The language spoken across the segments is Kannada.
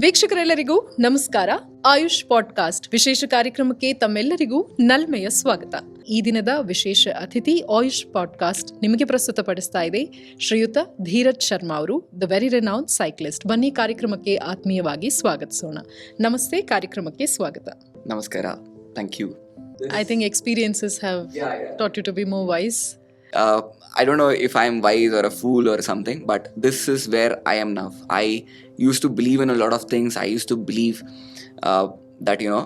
ವೀಕ್ಷಕರೆಲ್ಲರಿಗೂ ನಮಸ್ಕಾರ. ಆಯುಷ್ ಪಾಡ್ಕಾಸ್ಟ್ ವಿಶೇಷ ಕಾರ್ಯಕ್ರಮಕ್ಕೆ ತಮ್ಮೆಲ್ಲರಿಗೂ ನಲ್ಮೆಯ ಸ್ವಾಗತ. ಈ ದಿನದ ವಿಶೇಷ ಅತಿಥಿ ಆಯುಷ್ ಪಾಡ್ಕಾಸ್ಟ್ ನಿಮಗೆ ಪ್ರಸ್ತುತಪಡಿಸ್ತಾ ಇದೆ ಶ್ರೀಯುತ ಧೀರಜ್ ಶರ್ಮಾ ಅವರು ದ ವೆರಿ ರೆನೌನ್ ಸೈಕ್ಲಿಸ್ಟ್. ಬನ್ನಿ ಕಾರ್ಯಕ್ರಮಕ್ಕೆ ಆತ್ಮೀಯವಾಗಿ ಸ್ವಾಗತಿಸೋಣ. ನಮಸ್ತೆ ಕಾರ್ಯಕ್ರಮಕ್ಕೆ ಸ್ವಾಗತ. ನಮಸ್ಕಾರ. Thank you. I think experiences have taught you to be more wise. uh, I don't know if I'm wise or a fool or something, but this is where I am now. I used to believe in a lot of things. I used to believe uh, that, you know,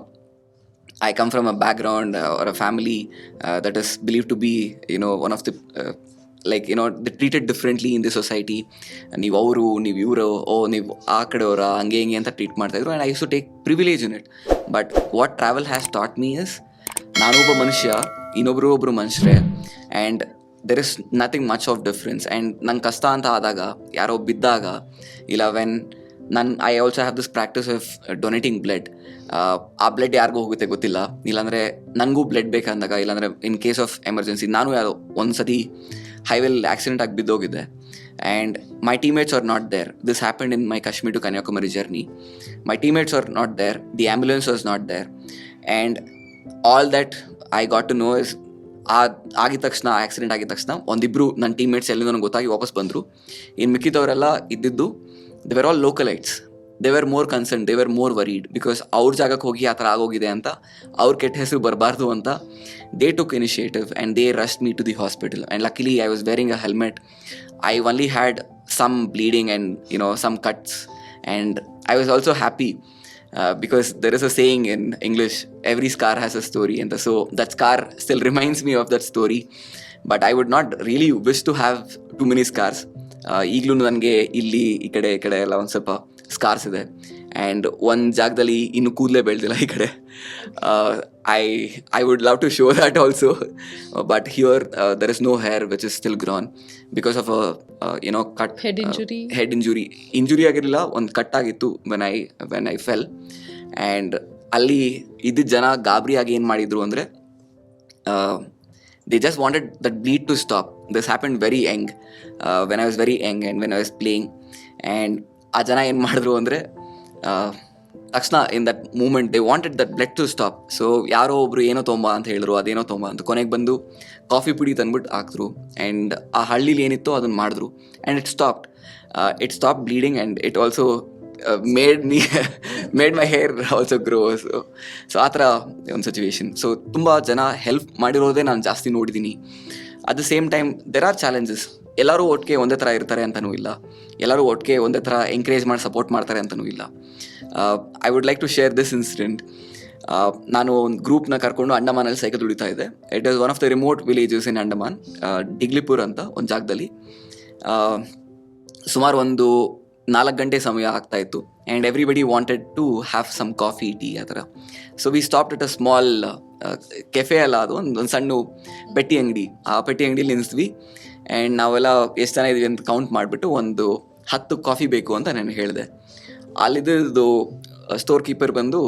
I come from a background uh, or a family uh, that is believed to be, you know, one of the, uh, like, you know, they treated differently in the society. ನೀವು ಅವರು ನೀವು ಇವರು ಓ ನೀವು ಆ ಕಡೆಯವರ ಹಂಗೆ ಹಿಂಗೆ ಅಂತ ಟ್ರೀಟ್ ಮಾಡ್ತಾಯಿದ್ರು and I used to take privilege in it but what travel has taught me is ನಾನೊಬ್ಬ ಮನುಷ್ಯ ಇನ್ನೊಬ್ಬರು ಒಬ್ಬರು ಮನುಷ್ಯರೇ and there is nothing much of difference and ನಂಗೆ ಕಷ್ಟ ಅಂತ ಆದಾಗ ಯಾರೋ ಬಿದ್ದಾಗ ಇಲ್ಲ ವೆನ್ ನನ್ನ I also have this practice of donating blood ಆ ಬ್ಲಡ್ ಯಾರಿಗೂ ಹೋಗುತ್ತೆ ಗೊತ್ತಿಲ್ಲ. ಇಲ್ಲಾಂದರೆ ನನಗೂ ಬ್ಲಡ್ ಬೇಕಂದಾಗ ಇಲ್ಲಾಂದರೆ ಇನ್ ಕೇಸ್ ಆಫ್ ಎಮರ್ಜೆನ್ಸಿ ನಾನು ಯಾರೋ ಒಂದು ಸತಿ ಹೈವೇಲ್ ಆಕ್ಸಿಡೆಂಟ್ ಆಗಿ ಬಿದ್ದೋಗಿದ್ದೆ and my teammates are not there this happen in my Kashmir to Kanyakumari journey my teammates are not there the ambulance was not there and all that I got to know is ಆ ಆಗಿದ ತಕ್ಷಣ ಆಕ್ಸಿಡೆಂಟ್ ಆಗಿದ ತಕ್ಷಣ ಒಂದಿಬ್ರು ನನ್ನ ಟೀಮ್ಮೇಟ್ಸ್ ಎಲ್ಲಿಂದ ನನಗೆ ಗೊತ್ತಾಗಿ ವಾಪಸ್ ಬಂದರು. ಇನ್ನು ಮಿಕ್ಕಿದವರೆಲ್ಲ ಇದ್ದಿದ್ದು they were all localites they were more concern they were more worried because ಅವ್ರ ಜಾಗಕ್ಕೆ ಹೋಗಿ ಆ ಥರ ಆಗೋಗಿದೆ ಅಂತ, ಅವ್ರ ಕೆಟ್ಟ ಹೆಸರು ಬರಬಾರ್ದು ಅಂತ they took initiative and they rushed me to the hospital and luckily I was wearing a helmet I only had some bleeding and you know some cuts and I was also happy uh, because there is a saying in English, every scar has a story, and so that scar still reminds me of that story. But I would not really wish to have too many scars. ಈಗಲೂ ನನಗೆ ಇಲ್ಲಿ ಈ ಕಡೆ ಈ ಕಡೆ ಎಲ್ಲ ಒಂದು ಸ್ವಲ್ಪ ಸ್ಕಾರ್ಸ್ ಇದೆ ಆ್ಯಂಡ್ ಒಂದು ಜಾಗದಲ್ಲಿ ಇನ್ನು ಕೂದಲೇ ಬೆಳೆದಿಲ್ಲ ಈ ಕಡೆ. I I would love to show that also but here there is no hair which is still grown because of ಏನೋ cut head injury head injury injury ಆಗಿರಲಿಲ್ಲ ಒಂದು ಕಟ್ ಆಗಿತ್ತು when I when I fell and ಅಲ್ಲಿ ಇದ್ದ ಜನ ಗಾಬರಿಯಾಗಿ ಏನು ಮಾಡಿದರು ಅಂದರೆ they just wanted that bleed to stop this happen very young when I was very young and when I was playing and ಆ ಜನ ಏನು ಮಾಡಿದ್ರು ಅಂದರೆ ತಕ್ಷಣ in that moment they wanted that blood to stop so ಯಾರೋ ಒಬ್ರು ಏನೋ ತೊಂಬ ಅಂತ ಹೇಳಿದ್ರು, ಅದೇನೋ ತೊಂಬ ಅಂತ ಕೊನೆಗೆ ಬಂದು ಕಾಫಿ ಪುಡಿ ತಂದ್ಬಿಟ್ಟು ಹಾಕಿದ್ರು. ಆ್ಯಂಡ್ ಆ ಹಳ್ಳಿಲಿ ಏನಿತ್ತು ಅದನ್ನು ಮಾಡಿದ್ರು. And it stopped it stop bleeding and it also made me made my hair also grow so so ಆ ಥರ ಒಂದು ಸಿಚುವೇಶನ್ ಸೊ ತುಂಬ ಜನ ಹೆಲ್ಪ್ ಮಾಡಿರೋದೇ ನಾನು ಜಾಸ್ತಿ ನೋಡಿದ್ದೀನಿ at the same time there are challenges ಎಲ್ಲರೂ ಒಟ್ಟಿಗೆ ಒಂದೇ ಥರ ಇರ್ತಾರೆ ಅಂತಲೂ ಇಲ್ಲ. ಎಲ್ಲರೂ ಒಟ್ಟಿಗೆ ಒಂದೇ ಥರ ಎಂಕರೇಜ್ ಮಾಡಿ ಸಪೋರ್ಟ್ ಮಾಡ್ತಾರೆ ಅಂತಲೂ ಇಲ್ಲ. I would like to share this incident ನಾನು ಒಂದು ಗ್ರೂಪ್ನ ಕರ್ಕೊಂಡು ಅಂಡಮಾನಲ್ಲಿ ಸೈಕಲ್ ದುಡಿತಾ ಇದೆ it is one of the remote villages in Andaman Diglipur ಅಂತ ಒಂದು ಜಾಗದಲ್ಲಿ. ಸುಮಾರು ಒಂದು ನಾಲ್ಕು ಗಂಟೆ ಸಮಯ ಆಗ್ತಾ ಇತ್ತು. And everybody wanted to have some coffee tea ಆ ಥರ. So we stop it a small cafe ಅಲ್ಲ ಅದು, ಒಂದು ಒಂದು ಸಣ್ಣ ಪೆಟ್ಟಿ ಅಂಗಡಿ. ಆ ಪೆಟ್ಟಿ ಅಂಗಡಿಲಿ ನಿಲ್ಲಿಸಿದ್ವಿ ಆ್ಯಂಡ್ ನಾವೆಲ್ಲ ಎಷ್ಟು ಜನ ಇದೀವಿ ಅಂತ ಕೌಂಟ್ ಮಾಡಿಬಿಟ್ಟು ಒಂದು ಹತ್ತು ಕಾಫಿ ಬೇಕು ಅಂತ ನಾನು ಹೇಳಿದೆ. ಅಲ್ಲಿದ್ದು ಸ್ಟೋರ್ ಕೀಪರ್ ಬಂದು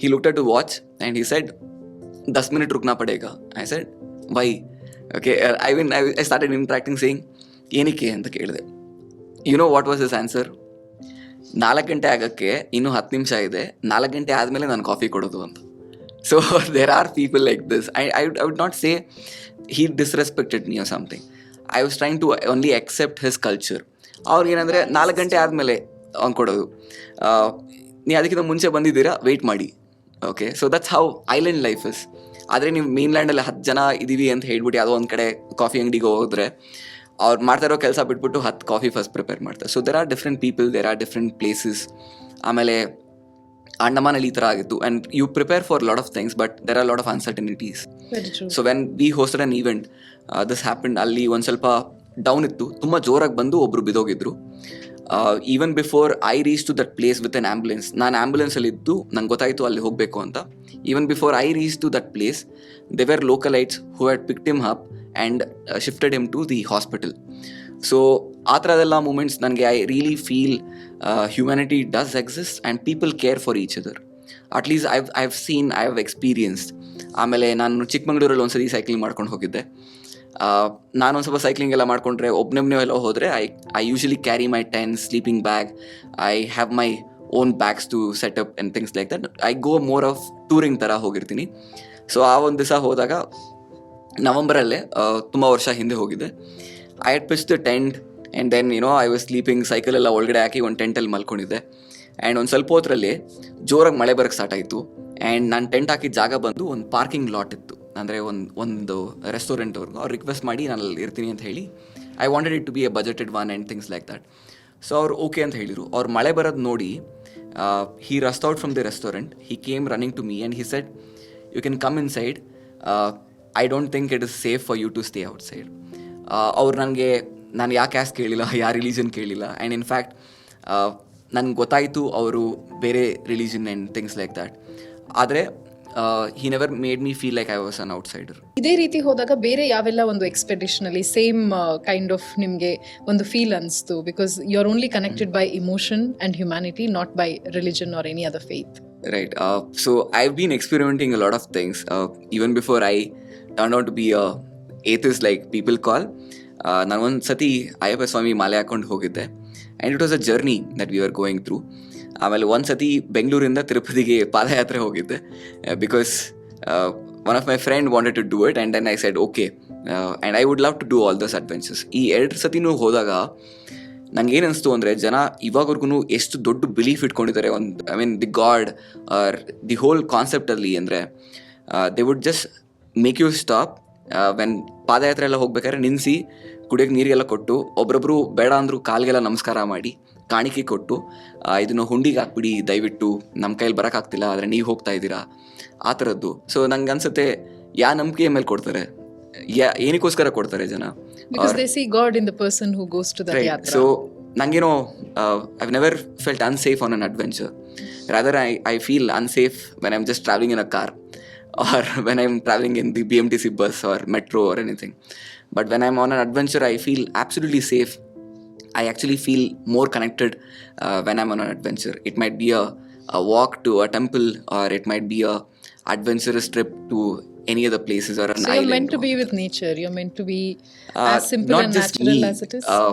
he looked to watch and he said Dus minute ರುಕ್ನ ಪಡೇಗ I said why okay I win I I started interacting saying ಏನಕ್ಕೆ ಅಂತ ಕೇಳಿದೆ. You know what was this answer ನಾಲ್ಕು ಗಂಟೆ ಆಗೋಕ್ಕೆ ಇನ್ನೂ ಹತ್ತು ನಿಮಿಷ ಇದೆ. ನಾಲ್ಕು ಗಂಟೆ ಆದಮೇಲೆ ನಾನು ಕಾಫಿ ಕೊಡೋದು ಅಂತ. So there are people like this I I would not say he disrespected or something I was trying to only accept his culture ಅವ್ರಿಗೇನಂದರೆ ನಾಲ್ಕು ಗಂಟೆ ಆದಮೇಲೆ ಅವ್ನು ಕೊಡೋದು. ನೀವು ಅದಕ್ಕಿಂತ ಮುಂಚೆ ಬಂದಿದ್ದೀರಾ? ವೆಯ್ಟ್ ಮಾಡಿ. Okay so that's how island life is ಆದರೆ ನೀವು ಮೇನ್ಲ್ಯಾಂಡಲ್ಲಿ ಹತ್ತು ಜನ ಇದ್ದೀವಿ ಅಂತ ಹೇಳ್ಬಿಟ್ಟು ಯಾವುದೋ ಒಂದು ಕಡೆ ಕಾಫಿ ಅಂಗಡಿಗೆ ಹೋದ್ರೆ ಅವ್ರು ಮಾಡ್ತಾ ಇರೋ ಕೆಲಸ ಬಿಟ್ಬಿಟ್ಟು ಹತ್ತು ಕಾಫಿ ಫಸ್ಟ್ ಪ್ರಿಪೇರ್ ಮಾಡ್ತಾರೆ. So there are different people there are different places ಆಮೇಲೆ ಅಂಡಮಾನಲ್ಲಿ ಈ ಥರ ಆಗಿತ್ತು. And you prepare for lot of things but there are lot of uncertainties very true so when we hosted an event this happen ಅಲ್ಲಿ ಒಂದು ಸ್ವಲ್ಪ ಡೌನ್ ಇತ್ತು. ತುಂಬ ಜೋರಾಗಿ ಬಂದು ಒಬ್ಬರು ಬಿದೋಗಿದ್ರು. Even before I reach to that place with an ambulance ನಾನು ಆ್ಯಂಬುಲೆನ್ಸಲ್ಲಿ ಇದ್ದು ನಂಗೆ ಗೊತ್ತಾಯಿತು ಅಲ್ಲಿ ಹೋಗಬೇಕು ಅಂತ. Even before I reach to that place they were localites who had picked him up and shifted him to the hospital so ಆ ಥರದೆಲ್ಲ ಮೂಮೆಂಟ್ಸ್ ನನಗೆ I really feel humanity does exist and people care for each other at least I've I have seen I have experienced ಆಮೇಲೆ ನಾನು ಚಿಕ್ಕಮಂಗ್ಳೂರಲ್ಲಿ ಒಂದ್ಸತಿ ಸೈಕ್ಲಿಂಗ್ ಮಾಡ್ಕೊಂಡು ಹೋಗಿದ್ದೆ. ನಾನೊಂದು ಒಂದು ಸ್ವಲ್ಪ ಸೈಕ್ಲಿಂಗ್ ಎಲ್ಲ ಮಾಡಿಕೊಂಡ್ರೆ ಒಬ್ಬನೇ ಎಲ್ಲ ಹೋದರೆ I I usually carry my tent sleeping bag I have my own bags to set up and things like that I go more of touring ಥರ ಹೋಗಿರ್ತೀನಿ. ಸೊ ಆ ಒಂದು ದಿವಸ ಹೋದಾಗ ನವಂಬರಲ್ಲೇ ತುಂಬ ವರ್ಷ ಹಿಂದೆ ಹೋಗಿದ್ದೆ I had pitch the tent and then you know I was sleeping cycle ಎಲ್ಲ ಒಳಗಡೆ ಹಾಕಿ ಒಂದು ಟೆಂಟಲ್ಲಿ ಮಲ್ಕೊಂಡಿದ್ದೆ. ಆ್ಯಂಡ್ ಒಂದು ಸ್ವಲ್ಪ ಹೊತ್ತರಲ್ಲಿ ಜೋರಾಗಿ ಮಳೆ ಬರೋಕ್ಕೆ ಸ್ಟಾರ್ಟ್ ಆಯಿತು. ಆ್ಯಂಡ್ ನಾನು ಟೆಂಟ್ ಹಾಕಿದ ಜಾಗ ಬಂದು ಒಂದು ಪಾರ್ಕಿಂಗ್ ಲಾಟ್ ಇತ್ತು. ಅಂದರೆ ಒಂದು ಒಂದು ರೆಸ್ಟೋರೆಂಟ್ ಅವ್ರಿಗೂ. ಅವ್ರು ರಿಕ್ವೆಸ್ಟ್ ಮಾಡಿ ನಾನು ಅಲ್ಲಿ ಇರ್ತೀನಿ ಅಂತ ಹೇಳಿ I wanted it to be a budgeted one and things like that so ಅವ್ರು ಓಕೆ ಅಂತ ಹೇಳಿದರು. ಅವ್ರು ಮಳೆ ಬರೋದು ನೋಡಿ he rushed out from the restaurant he came running to me and he said you can come inside I don't think it is safe for you to stay outside ಅವ್ರು ನನಗೆ ನಾನು ಯಾಕೆ ಕ್ಯಾಸ್ಟ್ ಕೇಳಿಲ್ಲ ಯಾವ ರಿಲೀಜನ್ ಕೇಳಿಲ್ಲ? ಆ್ಯಂಡ್ ಇನ್ಫ್ಯಾಕ್ಟ್ ನನಗೆ ಗೊತ್ತಾಯಿತು ಅವರು ಬೇರೆ religion and things like that ಆದರೆ he never made me feel like I was an outsider ಇದೇ ರೀತಿ ಹೋದಾಗ ಬೇರೆ ಯಾವೆಲ್ಲ ಒಂದು ಎಕ್ಸ್ಪೆಡಿಷನ್ ಅಲ್ಲಿ ಸೇಮ್ ಕೈಂಡ್ ಆಫ್ ನಿಮಗೆ ಒಂದು ಫೀಲ್ ಅನಿಸ್ತು? Because you are only connected by emotion and humanity not by religion or any other faith right so I I've been experimenting a lot of things even before I I turned out to be a is like people call ನಾನು ಒಂದು ಸತಿ ಅಯ್ಯಪ್ಪ ಸ್ವಾಮಿ ಮಾಲೆ ಹಾಕೊಂಡು ಹೋಗಿದ್ದೆ. And it was a journey that we are going through ಆಮೇಲೆ ಒಂದು ಸತಿ ಬೆಂಗಳೂರಿಂದ ತಿರುಪತಿಗೆ ಪಾದಯಾತ್ರೆ ಹೋಗಿದ್ದೆ. Because one of my friend wanted to do it and then I said okay and I would love to do all this adventures ಈ ಎರಡು ಸತಿನೂ ಹೋದಾಗ ನಂಗೆ ಅನಿಸ್ತು ಅಂದರೆ ಜನ ಇವಾಗವರೆಗೂ ಎಷ್ಟು ದೊಡ್ಡ ಬಿಲೀಫ್ ಇಟ್ಕೊಂಡಿದ್ದಾರೆ. ಒಂದು I mean the god or the whole ಕಾನ್ಸೆಪ್ಟಲ್ಲಿ ಅಂದರೆ they would just make you stop when ಪಾದಯಾತ್ರೆ ಎಲ್ಲ ಹೋಗ್ಬೇಕಾದ್ರೆ ನಿನ್ಸಿ ಕುಡಿಯೋಕೆ ನೀರಿಗೆಲ್ಲ ಕೊಟ್ಟು ಒಬ್ರೊಬ್ರು ಬೇಡ ಅಂದರೂ ಕಾಲ್ಗೆಲ್ಲ ನಮಸ್ಕಾರ ಮಾಡಿ ಕಾಣಿಕೆ ಕೊಟ್ಟು ಇದನ್ನು ಹುಂಡಿಗೆ ಹಾಕ್ಬಿಡಿ ದಯವಿಟ್ಟು ನಮ್ಮ ಕೈಯಲ್ಲಿ ಬರೋಕ್ಕಾಗ್ತಿಲ್ಲ ಆದರೆ ನೀವು ಹೋಗ್ತಾ ಇದ್ದೀರಾ? ಆ ಥರದ್ದು. ಸೊ ನಂಗೆ ಅನ್ಸುತ್ತೆ ಯಾ ನಂಬಿಕೆಯ ಮೇಲೆ ಕೊಡ್ತಾರೆ. ಯಾ ಏನಕ್ಕೋಸ್ಕರ ಕೊಡ್ತಾರೆ ಜನ? So ನಂಗೇನೋ I've never felt unsafe on an adventure rather I I feel unsafe when I'm just travelling in a car or when I'm traveling in the BMTC bus or metro or anything. But when I'm on an adventure, I feel absolutely safe I actually feel more connected uh, when I'm on an adventure. It might be a, a walk to a temple, or it might be a adventurous trip to any other places or an So you're meant to be with nature. You're meant to be Uh, as simple and natural me. as it is. Uh,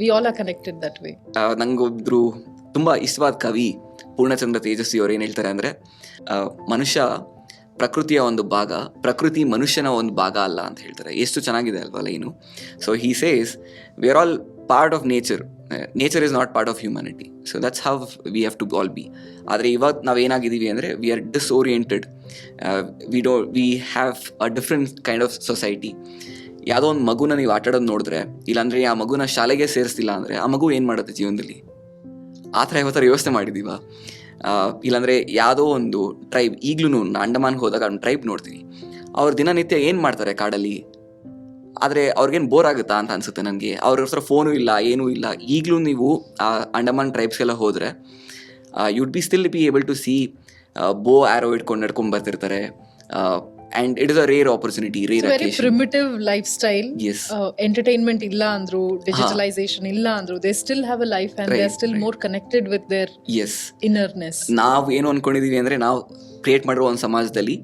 we all are connected that way. ನಂಗೊಬ್ರು ತುಂಬ ಇಷ್ಟವಾದ ಕವಿ ಪೂರ್ಣಚಂದ್ರ ತೇಜಸ್ವಿ ಅವ್ರು ಏನು ಹೇಳ್ತಾರೆ ಅಂದರೆ ಮನುಷ್ಯ ಪ್ರಕೃತಿಯ ಒಂದು ಭಾಗ ಪ್ರಕೃತಿ ಮನುಷ್ಯನ ಒಂದು ಭಾಗ ಅಲ್ಲ ಅಂತ ಹೇಳ್ತಾರೆ. ಎಷ್ಟು ಚೆನ್ನಾಗಿದೆ ಅಲ್ವಾ line? So he says we are all part of nature nature is not part of humanity so that's how we have to all be ಆದರೆ ಇವಾಗ ನಾವೇನಾಗಿದ್ದೀವಿ ಅಂದರೆ we are disoriented we do we have a different kind of society ಯಾವುದೋ ಒಂದು ಮಗುನ ನೀವು ಆಟಾಡೋದು ನೋಡಿದ್ರೆ ಇಲ್ಲಾಂದರೆ ಆ ಮಗುನ ಶಾಲೆಗೆ ಸೇರಿಸ್ತಿಲ್ಲ ಅಂದರೆ ಆ ಮಗು ಏನು ಮಾಡುತ್ತೆ ಜೀವನದಲ್ಲಿ? ಆ ಥರ ಯಾವ ಯೋಚನೆ ವ್ಯವಸ್ಥೆ ಆ, ಇಲ್ಲಾಂದ್ರೆ ಯಾವುದೋ ಒಂದು ಟ್ರೈಬ್ ಈಗಲೂ ಅಂಡಮಾನ್ ಹೋದಾಗ ಒಂದು ಟ್ರೈಬ್ ನೋಡ್ತೀನಿ. ಅವ್ರು ದಿನನಿತ್ಯ ಏನು ಮಾಡ್ತಾರೆ ಕಾಡಲ್ಲಿ? ಆದರೆ ಅವ್ರಿಗೇನು ಬೋರ್ ಆಗುತ್ತಾ ಅಂತ ಅನಿಸುತ್ತೆ ನನಗೆ. ಅವ್ರ ಹತ್ರ ಫೋನು ಇಲ್ಲ, ಏನೂ ಇಲ್ಲ. ಈಗಲೂ ನೀವು, ಆ, ಅಂಡಮಾನ್ ಟ್ರೈಬ್ಸ್ಗೆಲ್ಲ ಹೋದರೆ you'd be still be able to see bow arrow ಇಟ್ಕೊಂಡು ನಡ್ಕೊಂಡು ಬರ್ತಿರ್ತಾರೆ. And it is a rare opportunity rare primitive lifestyle entertainment ಇಲ್ಲ ಅಂದ್ರು ಡಿಜಿಟಲೈಸೇಷನ್ ಇಲ್ಲ ಅಂದ್ರು they still have a life and they still more connected with their yes innerness ನಾವು ಏನು ಅನ್ಕೊಂಡಿದೀವಿ ಅಂದ್ರೆ ನಾವು ಕ್ರಿಯೇಟ್ ಮಾಡಿರೋ ಒಂದು ಸಮಾಜದಲ್ಲಿ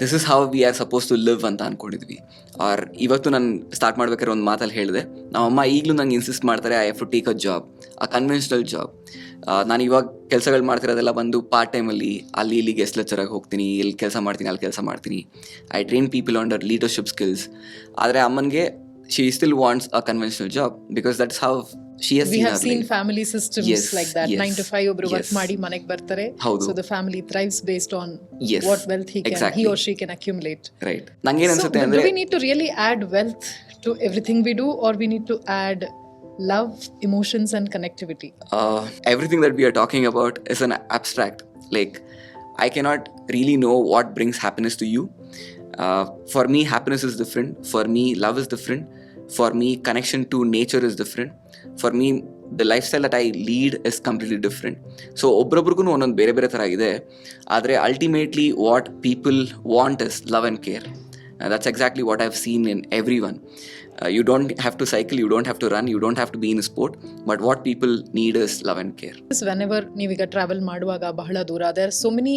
this is how we are suppose to live ಅಂತ ಅನ್ಕೊಂಡಿದ್ವಿ. ಆರ್ ಇವತ್ತು ನಾನು ಸ್ಟಾರ್ಟ್ ಮಾಡ್ಬೇಕಾದ್ರೆ ಒಂದು ಮಾತಲ್ಲಿ ಹೇಳಿದೆ. ನಮ್ಮಮ್ಮ ಈಗಲೂ ನಂಗೆ ಇನ್ಸಿಸ್ಟ್ ಮಾಡ್ತಾರೆ I have to take a job a conventional job ನಾನು ಇವಾಗ ಕೆಲಸಗಳು ಮಾಡ್ತಿರೋದೆಲ್ಲ ಬಂದು ಪಾರ್ಟ್ ಟೈಮಲ್ಲಿ ಅಲ್ಲಿ ಇಲ್ಲಿ ಗೆಸ್ಟ್ ಲೆಚ್ಚರಾಗಿ ಹೋಗ್ತೀನಿ, ಇಲ್ಲಿ ಕೆಲಸ ಮಾಡ್ತೀನಿ, ಅಲ್ಲಿ ಕೆಲಸ ಮಾಡ್ತೀನಿ. I train people under leadership skills ಆದರೆ ಅಮ್ಮನಿಗೆ she still wants a conventional job because that's how she has We have seen family systems Yes, like that. yes, Nine to five ಒಬ್ರು ವರ್ಕ್ yes. ಮಾಡಿ ಮನೆಗೆ ಬರ್ತಾರೆ ಹೌದು. So the family thrives based on Yes, what wealth he can exactly. He or she can accumulate right ನಂಗೇನು So, ಅನ್ಸುತ್ತೆ do ಅಂದರೆ we need to really add wealth to everything we do, or we need to add love, emotions, and connectivity? uh, everything that we are talking about is an abstract. Like, I cannot really know what brings happiness to you. Uh, for me, happiness is different. For me, love is different. For me, connection to nature is different. For me, the lifestyle that I lead is completely different. ಸೊ ಒಬ್ರೊಬ್ರಿಗೂ ಒಂದೊಂದು ಬೇರೆ ಬೇರೆ ಥರ ಇದೆ. ಆದರೆ ultimately what people want is love and care that's exactly what I've seen in every one uh, you don't have to cycle, you don't have to run, you don't have to be in a sport. But what people need is love and care. Whenever ನೀವೀಗ ಟ್ರಾವೆಲ್ ಮಾಡುವಾಗ ಬಹಳ ದೂರ there so many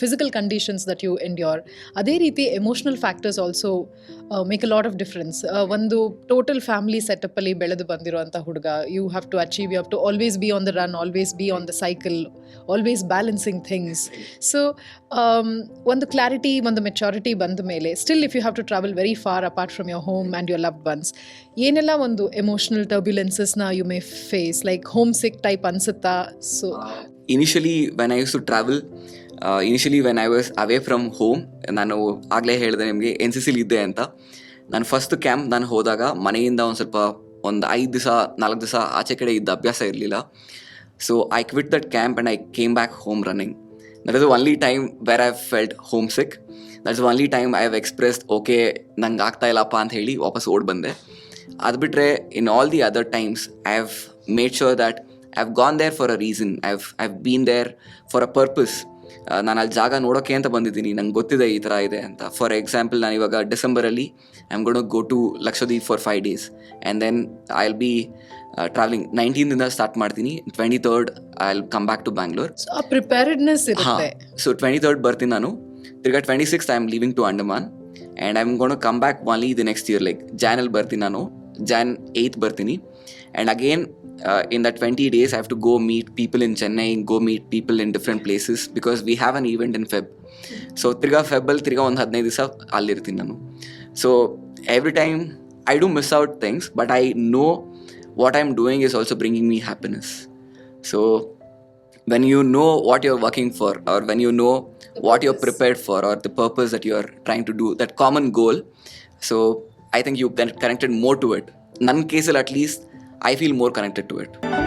physical conditions that you endure ಅದೇ ರೀತಿ emotional factors also make a lot of difference ಒಂದು ಟೋಟಲ್ ಫ್ಯಾಮಿಲಿ ಸೆಟಪ್ಪಲ್ಲಿ ಬೆಳೆದು ಬಂದಿರುವಂಥ ಹುಡುಗ you have to achieve you have to always be on the run always be on the cycle always balancing things so um, ಒಂದು ಕ್ಲಾರಿಟಿ ಒಂದು ಮೆಚಾರಿಟಿ ಬಂದ ಮೇಲೆ still if you have to travel very far apart from your home and your loved ones ಏನೆಲ್ಲ ಒಂದು emotional ಟರ್ಬ್ಯುಲೆನ್ಸಸ್ನ you may face like homesick type ಅನ್ಸುತ್ತಾ? So initially when I use to travel initially when I was away from home ನಾನು ಆಗಲೇ ಹೇಳಿದೆ ನಿಮಗೆ ಎನ್ ಸಿ ಸಿಲಿ ಇದ್ದೆ ಅಂತ. ನಾನು ಫಸ್ಟ್ ಕ್ಯಾಂಪ್ ನಾನು ಹೋದಾಗ ಮನೆಯಿಂದ ಒಂದು ಸ್ವಲ್ಪ ಒಂದು ಐದು ದಿವಸ, ನಾಲ್ಕು ದಿವಸ ಆಚೆ ಕಡೆ ಇದ್ದ ಅಭ್ಯಾಸ ಇರಲಿಲ್ಲ. So I quit that camp and I came back home running that is only time where I felt homesick that only only time I have express okay ನಂಗೆ ಆಗ್ತಾ ಇಲ್ಲಪ್ಪ ಅಂತ ಹೇಳಿ ವಾಪಸ್ ಓಡ್ ಬಂದೆ. ಅದು ಬಿಟ್ಟರೆ in all the other times I have made sure that I have gone there for a reason I have I have been there for a purpose ನಾನು ಅಲ್ಲಿ ಜಾಗ ನೋಡೋಕ್ಕೆ ಅಂತ ಬಂದಿದ್ದೀನಿ. ನಂಗೆ ಗೊತ್ತಿದೆ ಈ ಥರ ಇದೆ ಅಂತ. ಫಾರ್ ಎಕ್ಸಾಂಪಲ್ ನಾನು ಇವಾಗ ಡಿಸೆಂಬರಲ್ಲಿ I am ಗೋಡ್ go to Lakshadweep for five days and then I will be travelling ನೈನ್ಟೀನ್ದಿಂದ start ಮಾಡ್ತೀನಿ. Twenty third I will come back to Bangalore so twenty third ಬರ್ತೀನಿ ನಾನು. ತಿರ್ಗಾ twenty six I am living to Andaman and I am gonna come back only the next year like ಜಾನಲ್ಲಿ ಬರ್ತೀನಿ ನಾನು ಜಾನ್ ಏಯ್ತ್ ಬರ್ತೀನಿ and again in the twenty days I have to go meet people in Chennai go meet people in different places because we have an event in Feb so ತಿರ್ಗಾ ಫೆಬ್ಬಲ್ಲಿ ತಿರ್ಗಾ ಒಂದು ಹದಿನೈದು ದಿವಸ ಅಲ್ಲಿರ್ತೀನಿ ನಾನು so every time I do miss out things but I know what I am doing is also bringing me happiness so when you know what you're working for or when you know what you're prepared for or the purpose that you're trying to do that common goal. So i think you con- connected more to it. None case at least i feel more connected to it